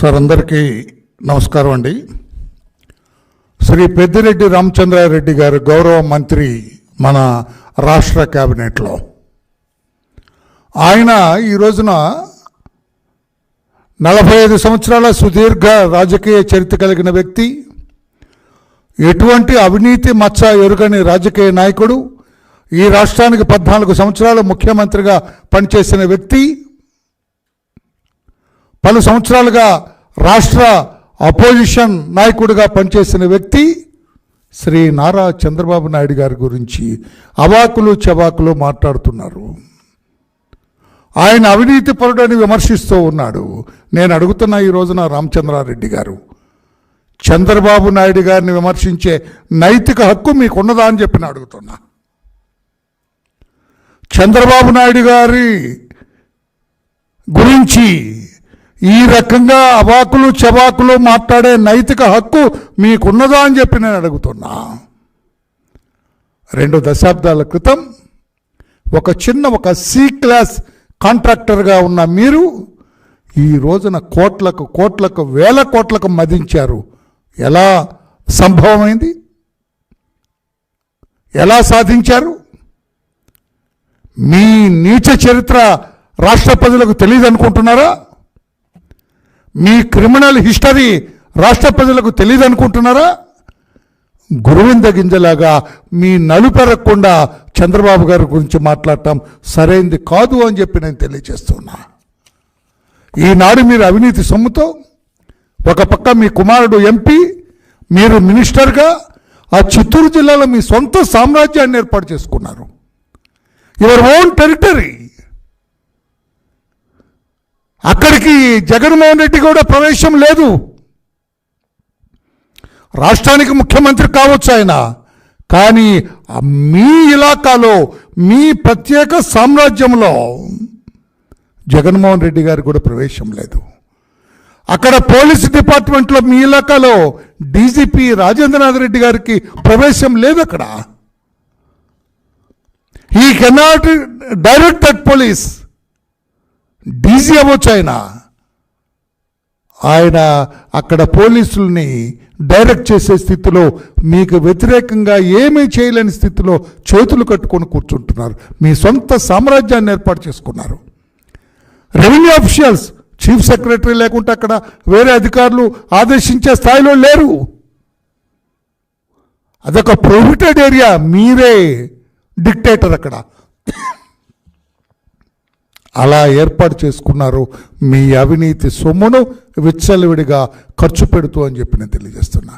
Sir అందరికీ నమస్కారం అండి. శ్రీ పెద్దిరెడ్డి రామచంద్రారెడ్డి గారు గౌరవ మంత్రి మన రాష్ట్ర క్యాబినెట్లో. ఆయన ఈ రోజున నలభై ఐదు సంవత్సరాల సుదీర్ఘ రాజకీయ చరిత్ర కలిగిన వ్యక్తి ఎటువంటి అవినీతి మచ్చ ఎరుగని రాజకీయ నాయకుడు ఈ రాష్ట్రానికి పద్నాలుగు సంవత్సరాలు ముఖ్యమంత్రిగా పనిచేసిన వ్యక్తి పలు సంవత్సరాలుగా రాష్ట్ర అపోజిషన్ నాయకుడిగా పనిచేసిన వ్యక్తి శ్రీ నారా చంద్రబాబు నాయుడు గారి గురించి అవాకులు చవాకులు మాట్లాడుతున్నారు. ఆయన అవినీతి పరుడని విమర్శిస్తూ ఉన్నాడు. నేను అడుగుతున్నా ఈ రోజున రామచంద్రారెడ్డి గారు చంద్రబాబు నాయుడు గారిని విమర్శించే నైతిక హక్కు మీకున్నదా అని చెప్పి నేను అడుగుతున్నా. చంద్రబాబు నాయుడు గారి గురించి ఈ రకంగా అవాకులు చవాకులు మాట్లాడే నైతిక హక్కు మీకున్నదా అని చెప్పి నేను అడుగుతున్నా. రెండు దశాబ్దాల క్రితం ఒక చిన్న ఒక సి క్లాస్ కాంట్రాక్టర్గా ఉన్న మీరు ఈ రోజున కోట్లకు కోట్లకు వేల కోట్లకు మదించారు. ఎలా సంభవమైంది? ఎలా సాధించారు? మీ నీచ చరిత్ర రాష్ట్ర ప్రజలకు తెలియదు అనుకుంటున్నారా మీ క్రిమినల్ హిస్టరీ రాష్ట్ర ప్రజలకు తెలియదు అనుకుంటున్నారా గురువింద గింజలాగా మీ నలుపెరగకుండా చంద్రబాబు గారి గురించి మాట్లాడటం సరైంది కాదు అని చెప్పి నేను తెలియజేస్తున్నా. ఈనాడు మీరు అవినీతి సొమ్ముతో ఒక పక్క మీ కుమారుడు ఎంపీ మీరు మినిస్టర్గా ఆ చిత్తూరు జిల్లాలో మీ సొంత సామ్రాజ్యాన్ని ఏర్పాటు చేసుకున్నారు. యువర్ ఓన్ టెరిటరీ అక్కడికి జగన్మోహన్ రెడ్డి కూడా ప్రవేశం లేదు. రాష్ట్రానికి ముఖ్యమంత్రి కావచ్చు ఆయన కానీ మీ ఇలాకాలో మీ ప్రత్యేక సామ్రాజ్యంలో జగన్మోహన్ రెడ్డి గారికి కూడా ప్రవేశం లేదు. అక్కడ పోలీస్ డిపార్ట్మెంట్లో మీ ఇలాకాలో డీజీపీ రాజేంద్రనాథ్ రెడ్డి గారికి ప్రవేశం లేదు అక్కడ. ఈ cannot direct that police DG అవ్వచ్చు ఆయన. ఆయన అక్కడ పోలీసుల్ని డైరెక్ట్ చేసే స్థితిలో మీకు వ్యతిరేకంగా ఏమీ చేయలేని స్థితిలో చేతులు కట్టుకొని కూర్చుంటున్నారు. మీ సొంత సామ్రాజ్యాన్ని ఏర్పాటు చేసుకున్నారు. రెవెన్యూ అఫీషియల్స్ చీఫ్ సెక్రటరీ లేకుంటే అక్కడ వేరే అధికారులు ఆదేశించే స్థాయిలో లేరు. అదొక ప్రొహిబిటెడ్ ఏరియా మీరే డిక్టేటర్ అక్కడ. అలా ఏర్పాటు చేసుకున్నారు మీ అవినీతి సొమ్మును విచ్చలవిడిగా ఖర్చు పెడుతూ అని చెప్పి నేను తెలియజేస్తున్నా.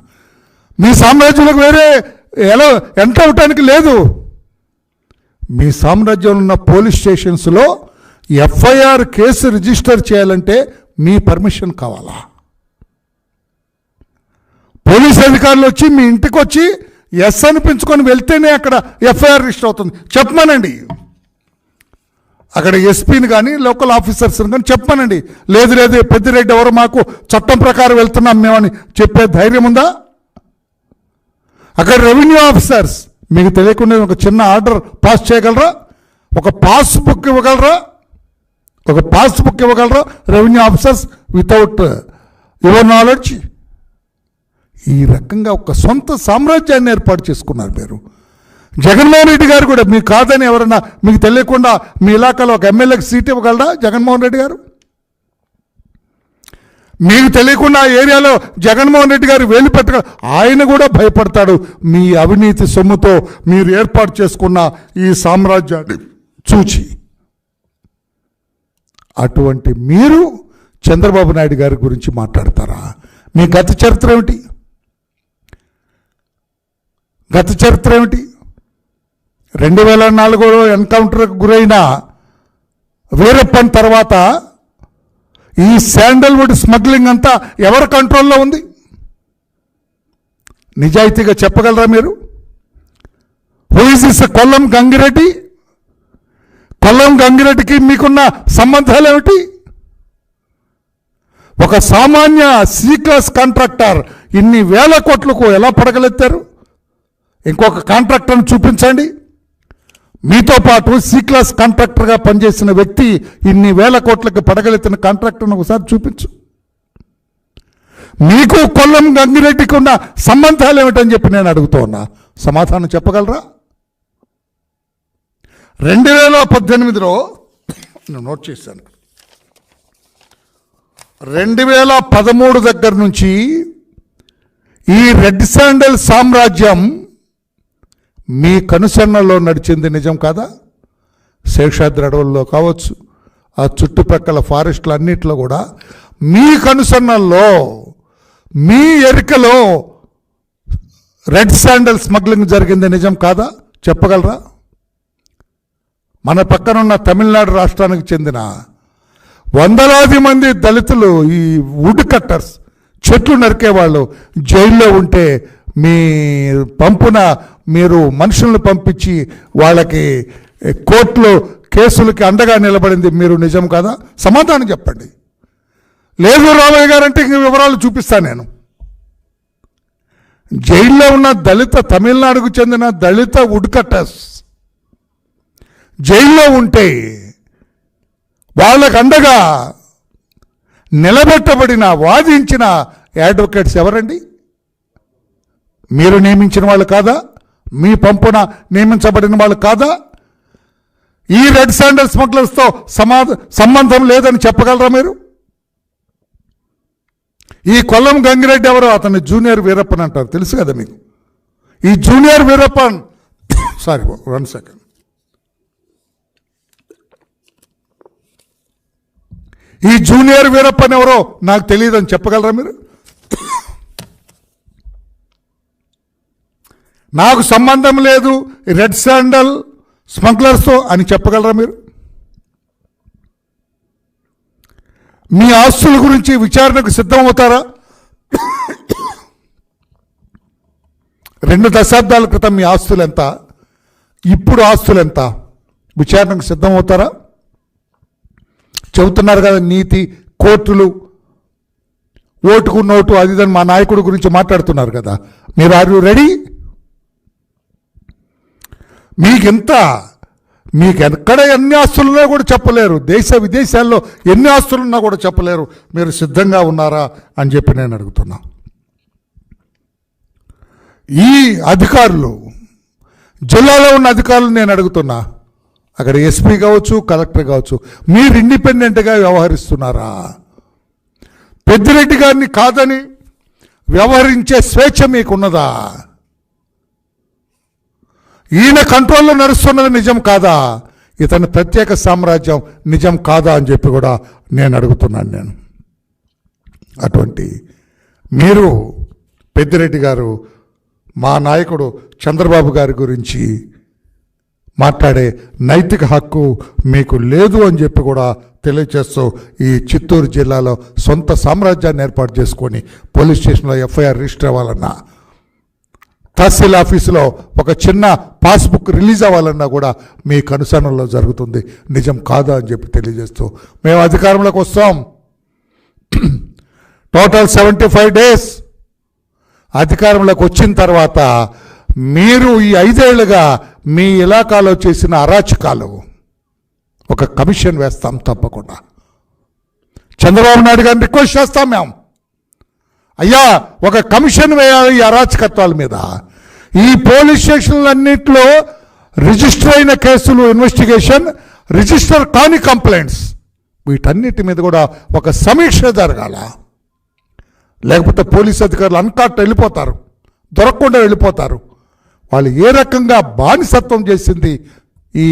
మీ సామ్రాజ్యంలో వేరే ఎలా ఎంత అవటానికి లేదు. మీ సామ్రాజ్యంలో ఉన్న పోలీస్ స్టేషన్స్లో ఎఫ్ఐఆర్ కేసు రిజిస్టర్ చేయాలంటే మీ పర్మిషన్ కావాలా? పోలీస్ అధికారులు వచ్చి మీ ఇంటికి వచ్చి ఎస్ అనిపించుకొని వెళ్తేనే అక్కడ ఎఫ్ఐఆర్ రిజిస్టర్ అవుతుంది. చెప్పమనండి. అక్కడ ఎస్పీని కానీ లోకల్ ఆఫీసర్స్ని కానీ చెప్పానండి. లేదు లేదు పెద్దిరెడ్డి ఎవరు మాకు చట్టం ప్రకారం వెళ్తున్నాం మేమని చెప్పే ధైర్యం ఉందా? అక్కడ రెవెన్యూ ఆఫీసర్స్ మీకు తెలియకుండా ఒక చిన్న ఆర్డర్ పాస్ చేయగలరా? ఒక పాస్బుక్ ఇవ్వగలరా? ఒక పాస్బుక్ ఇవ్వగలరా revenue officers? Without your knowledge? ఈ రకంగా ఒక సొంత సామ్రాజ్యాన్ని ఏర్పాటు చేసుకున్నారు మీరు. జగన్మోహన్ రెడ్డి గారు కూడా మీకు కాదని ఎవరన్నా మీకు తెలియకుండా మీ ఇలాకాలో ఒక ఎమ్మెల్యేకి సీట్ ఇవ్వగలరా జగన్మోహన్ రెడ్డి గారు? మీకు తెలియకుండా ఏరియాలో జగన్మోహన్ రెడ్డి గారు వేలు పెట్టగ ఆయన కూడా భయపడతాడు. మీ అవినీతి సొమ్ముతో మీరు ఏర్పాటు చేసుకున్న ఈ సామ్రాజ్యాన్ని చూచి. అటువంటి మీరు చంద్రబాబు నాయుడు గారి గురించి మాట్లాడతారా? మీ గత చరిత్ర ఏమిటి? గత చరిత్ర ఏమిటి? రెండు వేల నాలుగులో ఎన్కౌంటర్కు గురైన వీరప్పన్ తర్వాత ఈ శాండల్వుడ్ స్మగ్లింగ్ అంతా ఎవరి కంట్రోల్లో ఉంది? నిజాయితీగా చెప్పగలరా మీరు? Who is is Kollam Gangireddy? Kollam గంగిరెడ్డికి మీకున్న సంబంధాలు ఏమిటి ఒక సామాన్య సి క్లాస్ కాంట్రాక్టర్ ఇన్ని వేల కోట్లకు ఎలా పడగలెత్తారు? ఇంకొక కాంట్రాక్టర్ని చూపించండి. మీతో పాటు సి క్లాస్ కాంట్రాక్టర్గా పనిచేసిన వ్యక్తి ఇన్ని వేల కోట్లకు పడగలెత్తిన కాంట్రాక్టర్ను ఒకసారి చూపించు. మీకు కొల్లం గంగిరెడ్డికి ఉన్న సంబంధాలు ఏమిటని చెప్పి నేను అడుగుతూ ఉన్నా సమాధానం చెప్పగలరా? రెండు వేల పద్దెనిమిదిలో నేను నోట్ చేశాను. రెండు వేల పదమూడు దగ్గర నుంచి ఈ రెడ్ శాండల్ సామ్రాజ్యం మీ కనుసన్నల్లో నడిచింది నిజం కాదా? శేషాద్రి అడవుల్లో కావచ్చు. ఆ చుట్టుపక్కల ఫారెస్ట్లు అన్నిట్లో కూడా మీ కనుసన్నల్లో మీ ఎరికలో రెడ్ శాండల్ స్మగ్లింగ్ జరిగింది నిజం కాదా? చెప్పగలరా? మన పక్కనున్న తమిళనాడు రాష్ట్రానికి చెందిన వందలాది మంది దళితులు ఈ వుడ్ కట్టర్స్ చెట్లు నరికేవాళ్ళు జైల్లో ఉంటే మీ పంపున మీరు మనుషులను పంపించి వాళ్ళకి కోర్టులో కేసులకి అండగా నిలబడింది మీరు నిజం కదా? సమాధానం చెప్పండి. లేదు రామయ్య గారంటే ఇంక వివరాలు చూపిస్తాను నేను. జైల్లో ఉన్న దళిత తమిళనాడుకు చెందిన దళిత ఉడ్కటస్ జైల్లో ఉంటే వాళ్ళకు అండగా నిలబెట్టబడిన వాదించిన అడ్వకేట్స్ ఎవరండి? మీరు నియమించిన వాళ్ళు కాదా? మీ పంపున నియమించబడిన వాళ్ళు కాదా? ఈ రెడ్ శాండల్ స్మగ్లర్స్తో సమా సంబంధం లేదని చెప్పగలరా మీరు? ఈ కొల్లం గంగిరెడ్డి ఎవరో అతన్ని జూనియర్ వీరప్పన్ అంటారు. తెలుసు కదా మీకు? ఈ junior Veerappan sorry one second. ఈ జూనియర్ వీరప్పన్ ఎవరో నాకు తెలియదని చెప్పగలరా మీరు? నాకు సంబంధం లేదు రెడ్ శాండల్ స్మగ్లర్స్తో అని చెప్పగలరా మీరు? మీ ఆస్తుల గురించి విచారణకు సిద్ధమవుతారా? రెండు దశాబ్దాల క్రితం మీ ఆస్తులు ఎంత ఇప్పుడు ఆస్తులు ఎంత విచారణకు సిద్ధమవుతారా? చెబుతున్నారు కదా నీతి కోర్టులు. ఓటుకు నోటు అది మా నాయకుడి గురించి మాట్లాడుతున్నారు కదా. మీరు ఆర్ యూ రెడీ? మీకెంత? మీకు ఎక్కడ ఎన్ని ఆస్తులున్నా కూడా చెప్పలేరు. దేశ విదేశాల్లో ఎన్ని ఆస్తులున్నా కూడా చెప్పలేరు. మీరు సిద్ధంగా ఉన్నారా అని చెప్పి నేను అడుగుతున్నా. ఈ అధికారులు జిల్లాలో ఉన్న అధికారులు నేను అడుగుతున్నా. అక్కడ ఎస్పీ కావచ్చు కలెక్టర్ కావచ్చు మీరు ఇండిపెండెంట్గా వ్యవహరిస్తున్నారా? పెద్దిరెడ్డి గారిని కాదని వ్యవహరించే స్వేచ్ఛ మీకున్నదా? ఈయన కంట్రోల్లో నడుస్తున్నది నిజం కాదా? ఇతని ప్రత్యేక సామ్రాజ్యం నిజం కాదా అని చెప్పి కూడా నేను అడుగుతున్నాను నేను. అటువంటి మీరు పెద్దిరెడ్డి గారు మా నాయకుడు చంద్రబాబు గారి గురించి మాట్లాడే నైతిక హక్కు మీకు లేదు అని చెప్పి కూడా తెలియచేస్తూ ఈ చిత్తూరు జిల్లాలో సొంత సామ్రాజ్యాన్ని ఏర్పాటు చేసుకొని పోలీస్ స్టేషన్లో ఎఫ్ఐఆర్ రిజిస్టర్ అవ్వాలన్నా తహసీల్ ఆఫీసులో ఒక చిన్న పాస్బుక్ రిలీజ్ అవ్వాలన్నా కూడా మీ కనుసరణలో జరుగుతుంది. నిజం కాదా అని చెప్పి తెలియజేస్తూ మేము అధికారంలోకి వస్తాం. టోటల్ సెవెంటీ ఫైవ్ డేస్ అధికారంలోకి వచ్చిన తర్వాత మీరు ఈ ఐదేళ్ళుగా మీ ఇలాకాలో చేసిన అరాచకాలు ఒక కమిషన్ వేస్తాం తప్పకుండా. చంద్రబాబు నాయుడు గారిని రిక్వెస్ట్ చేస్తాం మేము. అయ్యా ఒక కమిషన్ వేయాలి ఈ అరాచకత్వాల మీద. ఈ పోలీస్ స్టేషన్లన్నింటిలో రిజిస్టర్ అయిన కేసులు ఇన్వెస్టిగేషన్ రిజిస్టర్ కాని కంప్లైంట్స్ వీటన్నిటి మీద కూడా ఒక సమీక్ష జరగాల. లేకపోతే పోలీస్ అధికారులు అన్కాట్ వెళ్ళిపోతారు దొరకకుండా వెళ్ళిపోతారు. వాళ్ళు ఏ రకంగా బానిసత్వం చేసింది ఈ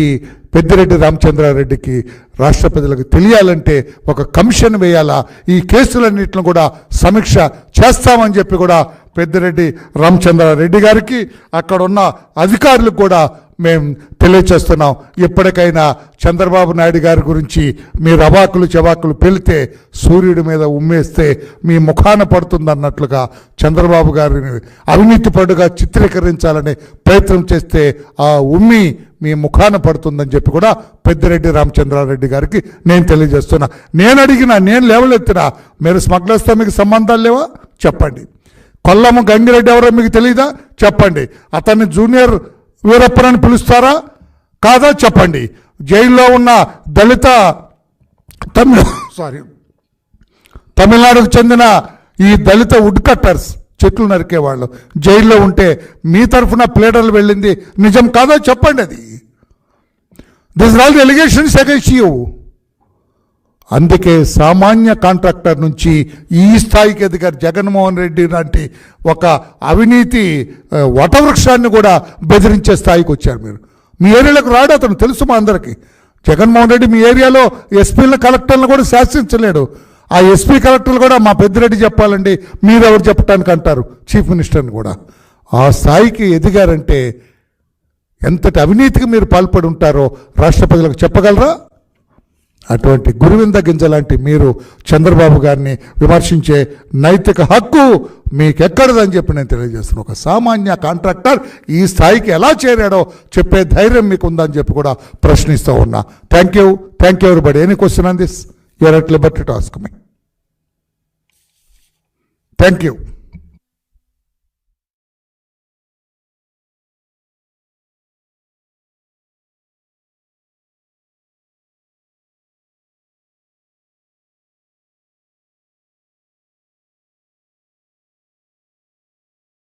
పెద్దిరెడ్డి రామచంద్రారెడ్డికి రాష్ట్ర ప్రజలకు తెలియాలంటే ఒక కమిషన్ వేయాలా? ఈ కేసులన్నింటిని కూడా సమీక్ష చేస్తామని చెప్పి కూడా పెద్దిరెడ్డి రామచంద్రారెడ్డి గారికి అక్కడ ఉన్న అధికారులకు కూడా మేము తెలియచేస్తున్నాం. ఎప్పటికైనా చంద్రబాబు నాయుడు గారి గురించి మీ రవాకులు చవాకులు పెళ్తే సూర్యుడి మీద ఉమ్మేస్తే మీ ముఖాన పడుతుందన్నట్లుగా చంద్రబాబు గారిని అవినీతి పడుగా చిత్రీకరించాలని ప్రయత్నం చేస్తే ఆ ఉమ్మి మీ ముఖాన పడుతుందని చెప్పి కూడా పెద్దిరెడ్డి రామచంద్రారెడ్డి గారికి నేను తెలియజేస్తున్నా. నేను అడిగిన నేను లేవలెత్తినా మీరు స్మగ్లర్స్తో మీకు సంబంధాలు లేవా? చెప్పండి. కొల్లము గంగిరెడ్డి ఎవరో మీకు తెలియదా చెప్పండి. అతన్ని జూనియర్ వీరప్పనని పిలుస్తారా? కాదా? చెప్పండి. జైల్లో ఉన్న దళిత తమిళ సారీ తమిళనాడుకు చెందిన ఈ దళిత వుడ్ కట్టర్స్ చెట్లు నరికేవాళ్ళు జైల్లో ఉంటే మీ తరఫున ప్లేటర్లు వెళ్ళింది నిజం కాదో? చెప్పండి అది. This all the allegations against you అందుకే సామాన్య కాంట్రాక్టర్ నుంచి ఈ స్థాయికి ఎదిగారు జగన్మోహన్ రెడ్డి లాంటి ఒక అవినీతి వటవృక్షాన్ని కూడా బెదిరించే స్థాయికి వచ్చారు మీరు. మీ ఏరియాలోకి రాడు అతను తెలుసు మా అందరికీ. జగన్మోహన్ రెడ్డి మీ ఏరియాలో ఎస్పీలను కలెక్టర్లను కూడా శాసించలేడు. ఆ ఎస్పీ కలెక్టర్లు కూడా మా పెద్దిరెడ్డి చెప్పాలండి మీరెవరు చెప్పడానికి అంటారు చీఫ్ మినిస్టర్ని కూడా. ఆ స్థాయికి ఎదిగారంటే ఎంతటి అవినీతికి మీరు పాల్పడి ఉంటారో రాష్ట్ర ప్రజలకు చెప్పగలరా? అటువంటి గురువింద గింజ లాంటి మీరు చంద్రబాబు గారిని విమర్శించే నైతిక హక్కు మీకెక్కడదని చెప్పి నేను తెలియజేస్తున్నాను ఒక సామాన్య కాంట్రాక్టర్ ఈ స్థాయికి ఎలా చేరాడో చెప్పే ధైర్యం మీకు ఉందని చెప్పి కూడా ప్రశ్నిస్తూ ఉన్నా. Thank you thank you everybody any question on this you're at liberty to ask me thank you